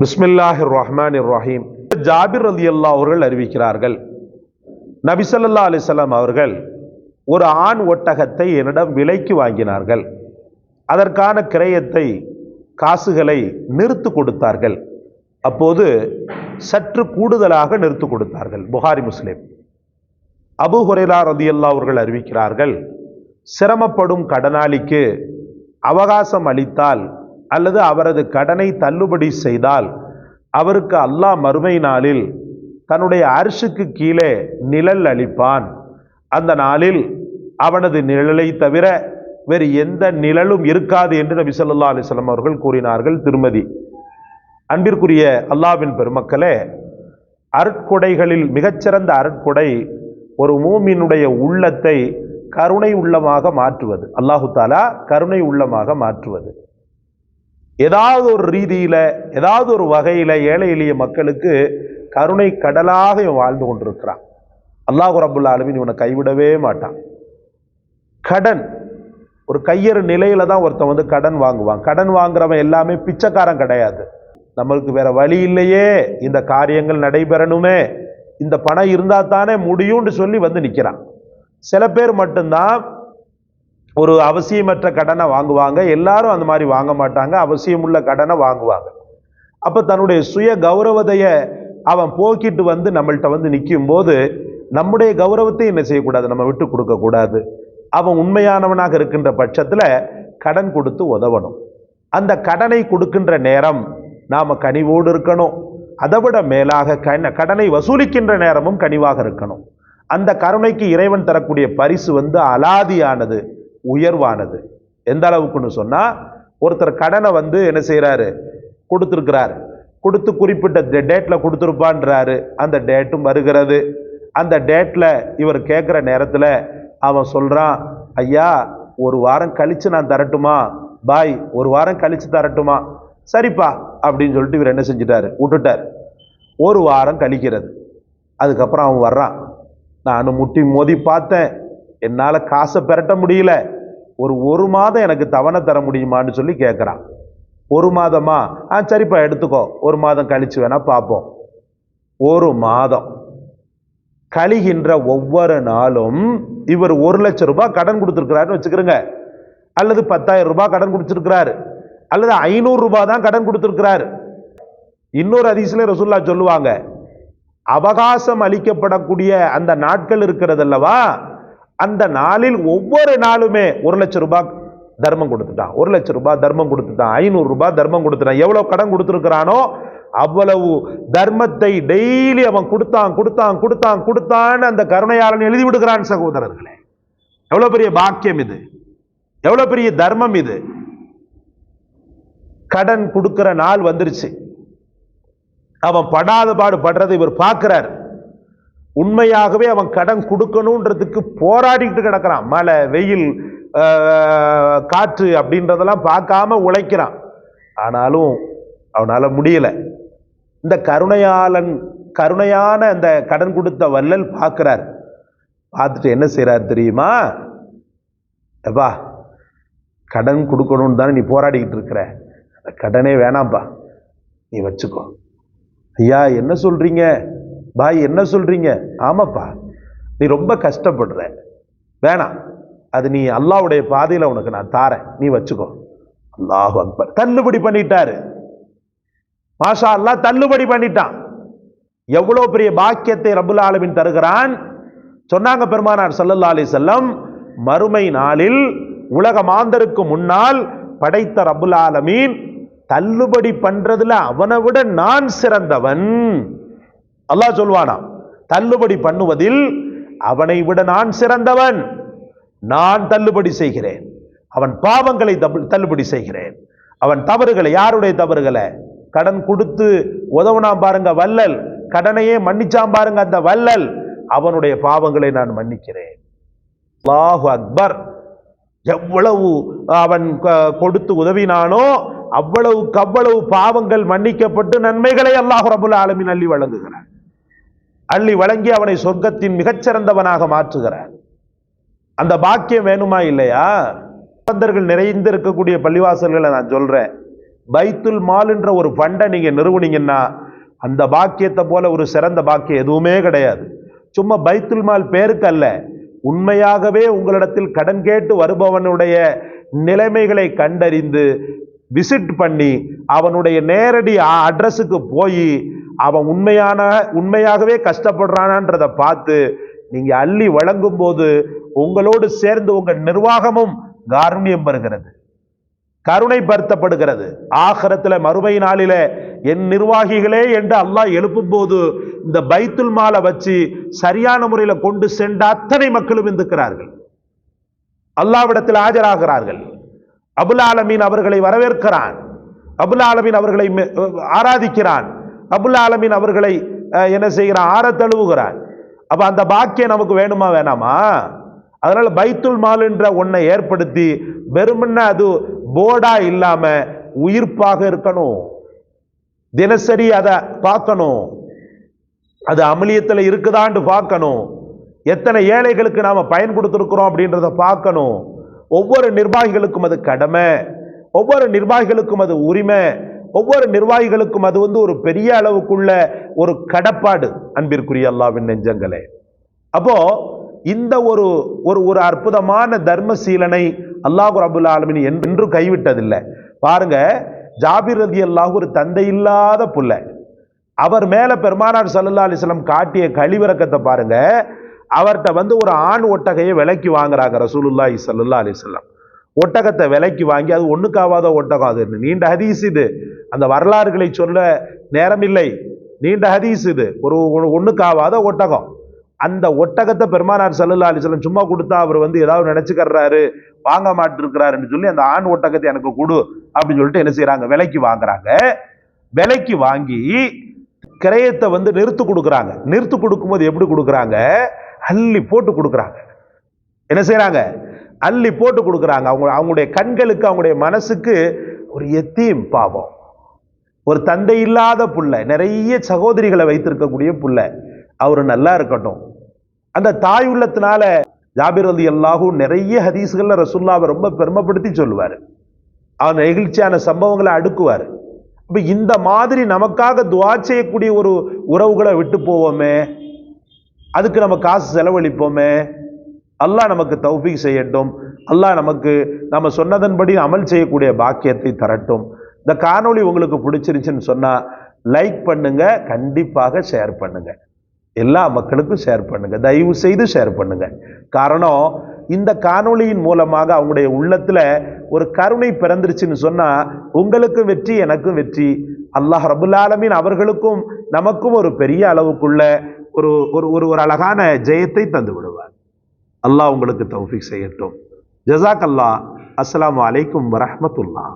பிஸ்மில்லாஹிர் ரஹ்மான் ரஹீம் ஜாபிர் அலி அல்லா அவர்கள் அறிவிக்கிறார்கள். நபிசல்லா அலிசல்லாம் அவர்கள் ஒரு ஆண் ஒட்டகத்தை என்னிடம் விலைக்கு வாங்கினார்கள். அதற்கான கிரயத்தை காசுகளை நிறுத்து கொடுத்தார்கள். அப்போது சற்று கூடுதலாக நிறுத்து கொடுத்தார்கள். புகாரி முஸ்லிம். அபு ஹுரைரா ரதியல்லா அவர்கள் அறிவிக்கிறார்கள் சிரமப்படும் கடனாளிக்கு அவகாசம் அளித்தால் அல்லது அவரது கடனை தள்ளுபடி செய்தால் அவருக்கு அல்லாஹ் மறுமை நாளில் தன்னுடைய அரிசுக்கு கீழே நிழல் அளிப்பான். அந்த நாளில் அவனது நிழலை தவிர வேறு எந்த நிழலும் இருக்காது என்று நபி சொல்லா அலிஸ்லாம் அவர்கள் கூறினார்கள் திருமதி. அன்பிற்குரிய அல்லாவின் பெருமக்களே அருட்கொடைகளில் மிகச்சிறந்த அருட்கொடை ஒரு மூமினுடைய உள்ளத்தை கருணை உள்ளமாக மாற்றுவது. அல்லாஹு தாலா கருணை உள்ளமாக மாற்றுவது. ஏதாவது ஒரு ரீதியில் ஏதாவது ஒரு வகையில் ஏழை எளிய மக்களுக்கு கருணை கடலாக இவன் வாழ்ந்து கொண்டிருக்கிறான். அல்லாஹு ரபுல்லா ஆலமீன் இவனை கைவிடவே மாட்டான். கடன் ஒரு கையறு நிலையில தான் ஒருத்தன் வந்து கடன் வாங்குவான். கடன் வாங்குறவன் எல்லாமே பிச்சைக்காரன் கிடையாது. நம்மளுக்கு வேற வழி இல்லையே. இந்த காரியங்கள் நடைபெறணுமே. இந்த பணம் இருந்தால் தானே முடியும்னு சொல்லி வந்து நிற்கிறான் சில பேர் மட்டும்தான் ஒரு அவசியமற்ற கடனை வாங்குவாங்க. எல்லாரும் அந்த மாதிரி வாங்க மாட்டாங்க. அவசியமுள்ள கடனை வாங்குவாங்க. அப்போ தன்னுடைய சுய கௌரவத்தைய அவன் போக்கிட்டு வந்து நம்மள்கிட்ட வந்து நிற்கும் போது நம்முடைய கௌரவத்தை என்ன செய்யக்கூடாது? நம்ம விட்டு கொடுக்கக்கூடாது. அவன் உண்மையானவனாக இருக்கின்ற பட்சத்தில் கடன் கொடுத்து உதவணும். அந்த கடனை கொடுக்கின்ற நேரம் நாம் கனிவோடு இருக்கணும். அதை விட மேலாக கண கடனை வசூலிக்கின்ற நேரமும் கனிவாக இருக்கணும். அந்த கருணைக்கு இறைவன் தரக்கூடிய பரிசு வந்து அலாதியானது. உயர்வானது. எந்த அளவுக்குன்னு சொன்னால் ஒருத்தர் கடனை வந்து என்ன செய்கிறாரு கொடுத்துருக்கிறார். கொடுத்து குறிப்பிட்ட டேட்டில் கொடுத்துருப்பான்றாரு. அந்த டேட்டும் வருகிறது. அந்த டேட்டில் இவர் கேட்குற நேரத்தில் அவன் சொல்கிறான் ஐயா ஒரு வாரம் கழித்து நான் தரட்டுமா? பாய் ஒரு வாரம் கழித்து தரட்டுமா? சரிப்பா அப்படின்னு சொல்லிட்டு இவர் என்ன செஞ்சிட்டாரு? விட்டுட்டார். ஒரு வாரம் கழிக்கிறது. அதுக்கப்புறம் அவன் வர்றான். நான் முட்டி மோதி பார்த்தேன். என்னால் காசை பெரட்ட முடியல. ஒரு ஒரு மாதம் எனக்கு தவணை தர முடியுமான்னு சொல்லி கேட்குறான் ஒரு மாதமா? ஆ சரிப்பா எடுத்துக்கோ. ஒரு மாதம் கழித்து வேணால் பார்ப்போம் ஒரு மாதம். கழிகின்ற ஒவ்வொரு நாளும் இவர் ஒரு லட்சம் ரூபாய் கடன் கொடுத்துருக்கிறாருன்னு வச்சுக்கிறோங்க. அல்லது பத்தாயிரம் ரூபாய் கடன் கொடுத்துருக்கிறாரு. அல்லது ஐநூறு ரூபாய் தான் கடன் கொடுத்துருக்கிறாரு. இன்னொரு அதிசல ரசுல்லா சொல்லுவாங்க அவகாசம் அளிக்கப்படக்கூடிய அந்த நாட்கள் இருக்கிறதல்லவா அந்த நாளில் ஒவ்வொரு நாளுமே ஒரு லட்சம் ரூபாய் தர்மம் கொடுத்துட்டான். ஒரு லட்சம் ரூபாய் தர்மம் கொடுத்துட்டான். ஐநூறு ரூபாய் தர்மம் கொடுத்துட்டான். எவ்வளோ கடன் கொடுத்துருக்கிறானோ அவ்வளவு தர்மத்தை டெய்லி அவன் கொடுத்தான் கொடுத்தான் கொடுத்தான் கொடுத்தான்னு அந்த கருணையாளன் எழுதி விடுகிறான் சகோதரர்களே. எவ்வளோ பெரிய பாக்கியம் இது. எவ்வளோ பெரிய தர்மம் இது. கடன் கொடுக்கிற நாள் வந்துருச்சு. அவன் படாத பாடு படுறதை இவர் பார்க்கிறார். உண்மையாகவே அவன் கடன் கொடுக்கணுன்றதுக்கு போராடிக்கிட்டு கிடக்கிறான். மழை வெயில் காற்று அப்படின்றதெல்லாம் பார்க்காம உழைக்கிறான். ஆனாலும் அவனால் முடியல. இந்த கருணையாளன் கருணையான அந்த கடன் கொடுத்த வள்ளல் பார்க்குறார். பார்த்துட்டு என்ன செய்கிறார் தெரியுமா? எப்பா கடன் கொடுக்கணும்னு தானே நீ போராடிக்கிட்டு இருக்கிற. அந்த கடனே வேணாம்ப்பா நீ வச்சுக்கோ. ஐயா என்ன சொல்கிறீங்க பாய் என்ன சொல்கிறீங்க ஆமாப்பா. நீ ரொம்ப கஷ்டப்படுற. வேணாம். அது நீ அல்லாஹ்வுடைய பாதையில் உனக்கு நான் தாரேன். நீ வச்சுக்கோ. அல்லாஹ் அக்பர். தள்ளுபடி பண்ணிட்டாரு. மாஷா அல்லாஹ் தள்ளுபடி பண்ணிட்டான். எவ்வளோ பெரிய பாக்கியத்தை ரபுல் ஆலமின் தருகிறான்? சொன்னாங்க பெருமானார் சல்லல்லா அலி செல்லம் மறுமை நாளில் உலக மாந்தருக்கு முன்னால் படைத்த ரபுல் ஆலமீன் தள்ளுபடி பண்றதுல அவனை விட நான் சிறந்தவன். அல்லாஹ் சொல்வானா தள்ளுபடி பண்ணுவதில் அவனை விட நான் சிறந்தவன். நான் தள்ளுபடி செய்கிறேன். அவன் பாவங்களை தள்ளுபடி செய்கிறேன். அவன் தவறுகளை யாருடைய தவறுகளை? கடன் கொடுத்து உதவுனாம் பாருங்க வல்லல் கடனையே மன்னிச்சாம் பாருங்க அந்த வல்லல் அவனுடைய பாவங்களை நான் மன்னிக்கிறேன். அல்லாஹு அக்பர். எவ்வளவு அவன் க- கொடுத்து உதவினானோ அவ்வளவுக்கு அவ்வளவு பாவங்கள் மன்னிக்கப்பட்டு நன்மைகளை அல்லாஹ் ரபுல் ஆலமின் அள்ளி வழங்குகிறான். அள்ளி வழங்கி அவனை சொர்க்கத்தின் மிகச்சிறந்தவனாக மாற்றுகிறார். அந்த பாக்கியம் வேணுமா இல்லையா? பந்தர்கள் நிறைந்து இருக்கக்கூடிய பள்ளிவாசல்களை நான் சொல்றேன். பைத்துல் மால்ன்ற ஒரு ஃபண்டை நீங்க நிறுவனீங்கன்னா அந்த பாக்கியத்தை போல ஒரு சிறந்த பாக்கியம் எதுவுமே கிடையாது. சும்மா பைத்துல் மால் பேருக்கு அல்ல. உண்மையாகவே உங்களிடத்தில் கடன் கேட்டு வருபவனுடைய நிலைமைகளை கண்டறிந்து விசிட் பண்ணி அவனுடைய நேரடி அட்ரஸுக்கு போய் அவன் உண்மையான உண்மையாகவே கஷ்டப்படுறானான்றதை பார்த்து நீங்க அள்ளி வழங்கும் போது உங்களோடு சேர்ந்து உங்க நிர்வாகமும் காருண்யம் பெறுகிறது. கருணைப்படுத்தப்படுகிறது ஆகரத்தில் மறுமை நாளில என் நிர்வாகிகளே என்று அல்லாஹ் எழுப்பும் போது இந்த பைத்துல் மாலை வச்சு சரியான முறையில் கொண்டு சென்ற அத்தனை மக்களும் இந்துக்கிறார்கள் அல்லாவிடத்தில் ஆஜராகிறார்கள். அபுல் ஆலமீன் அவர்களை வரவேற்கிறான். அபுல் ஆலமீன் அவர்களை ஆராதிக்கிறான். அபுல்லா ஆலமீன் அவர்களை என்ன செய்கிறான்? ஆற தழுவுகிறார் அப்போ அந்த பாக்கியம் நமக்கு வேணுமா வேணாமா? அதனால் பைத்துல் மால் என்ற ஒன்றை ஏற்படுத்தி வெறுமனே அது போர்டா இல்லாமல் உயிர்ப்பாக இருக்கணும். தினசரி அதை பார்க்கணும். அது அமளியத்தில் இருக்குதான்னு பார்க்கணும். எத்தனை ஏழைகளுக்கு நாம் பயன் கொடுத்துருக்குறோம் அப்படின்றத பார்க்கணும். ஒவ்வொரு நிர்வாகிகளுக்கும் அது கடமை. ஒவ்வொரு நிர்வாகிகளுக்கும் அது உரிமை. ஒவ்வொரு நிர்வாகிகளுக்கும் அது வந்து ஒரு பெரிய அளவுக்குள்ள ஒரு கடப்பாடு அன்பிற்குரிய அல்லாவின் நெஞ்சங்களே. அப்போ இந்த ஒரு ஒரு ஒரு அற்புதமான தர்மசீலனை அல்லாஹு அபுல் ஆலமின் என்று கைவிட்டதில்லை. பாருங்க ஜாபிர் ரதி அல்லாஹ் ஒரு தந்தை இல்லாத புள்ள. அவர் மேல பெருமானார் சல்லா அலிஸ்லாம் காட்டிய கழிவிறக்கத்தை பாருங்க அவர்கிட்ட வந்து ஒரு ஆண் ஒட்டகையை விலைக்கு வாங்குறாங்க ரசூலுல்லாஹி சல்லா அலிஸ்லாம் ஒட்டகத்தை விலைக்கு வாங்கி அது ஒன்றுக்காவாத ஒட்டகம் அது. நீண்ட ஹதீஸ் இது. அந்த வரலாறுகளை சொல்ல நேரமில்லை. நீண்ட ஹதீஸ் இது. ஒரு ஒன்றுக்காவாத ஒட்டகம். அந்த ஒட்டகத்தை பெருமானார் சல்லல்லா அலிஸ்லாம் சும்மா கொடுத்தா அவர் வந்து ஏதாவது நினச்சிக்கிறாரு வாங்க மாட்டிருக்கிறாருன்னு சொல்லி அந்த ஆண் ஒட்டகத்தை எனக்கு கொடு அப்படின்னு சொல்லிட்டு என்ன செய்கிறாங்க விலைக்கு வாங்குறாங்க. விலைக்கு வாங்கி கிரயத்தை வந்து நிறுத்து கொடுக்குறாங்க. நிறுத்து கொடுக்கும்போது எப்படி கொடுக்குறாங்க? அள்ளி போட்டு கொடுக்குறாங்க. என்ன செய்கிறாங்க அள்ளி போட்டு கொடுக்குறாங்க. அவங்க அவங்களுடைய கண்களுக்கு அவங்களுடைய மனசுக்கு ஒரு எத்தீம் பாவம். ஒரு தந்தை இல்லாத புள்ள நிறைய சகோதரிகளை வைத்திருக்கக்கூடிய புள்ள அவர் நல்லா இருக்கட்டும். அந்த தாய் உள்ளத்தினால ஜாபிர் அலி அல்லாஹூ நிறைய ஹதீஸ்களில் ரசுல்லாவை ரொம்ப பெருமைப்படுத்தி சொல்லுவார். அவன் நெகிழ்ச்சியான சம்பவங்களை அடுக்குவார். இப்போ இந்த மாதிரி நமக்காக துவா செய்யக்கூடிய ஒரு உறவுகளை விட்டு போவோமே அதுக்கு நம்ம காசு செலவழிப்போமே அல்லாஹ் நமக்கு தௌஃபிக் செய்யட்டும் அல்லாஹ் நமக்கு நம்ம சொன்னதன்படி அமல் செய்யக்கூடிய பாக்கியத்தை தரட்டும். இந்த காணொளி உங்களுக்கு பிடிச்சிருச்சுன்னு சொன்னால் லைக் பண்ணுங்க கண்டிப்பாக ஷேர் பண்ணுங்க. எல்லா மக்களுக்கும் ஷேர் பண்ணுங்க. தயவு செய்து ஷேர் பண்ணுங்க. காரணம் இந்த காணொளியின் மூலமாக அவங்களுடைய உள்ளத்தில் ஒரு கருணை பிறந்துருச்சுன்னு சொன்னால் உங்களுக்கும் வெற்றி எனக்கும் வெற்றி. அல்லாஹ் ரபுல் அவர்களுக்கும் நமக்கும் ஒரு பெரிய அளவுக்குள்ள ஒரு ஒரு ஒரு ஒரு அழகான ஜெயத்தை தந்து விடுவார். அல்லாஹ் உங்களுக்கு தௌஃபிக் செய்யட்டும். ஜசாக் அல்லாஹ் அஸ்லாம் அலைக்கும் வரமத்துல்லா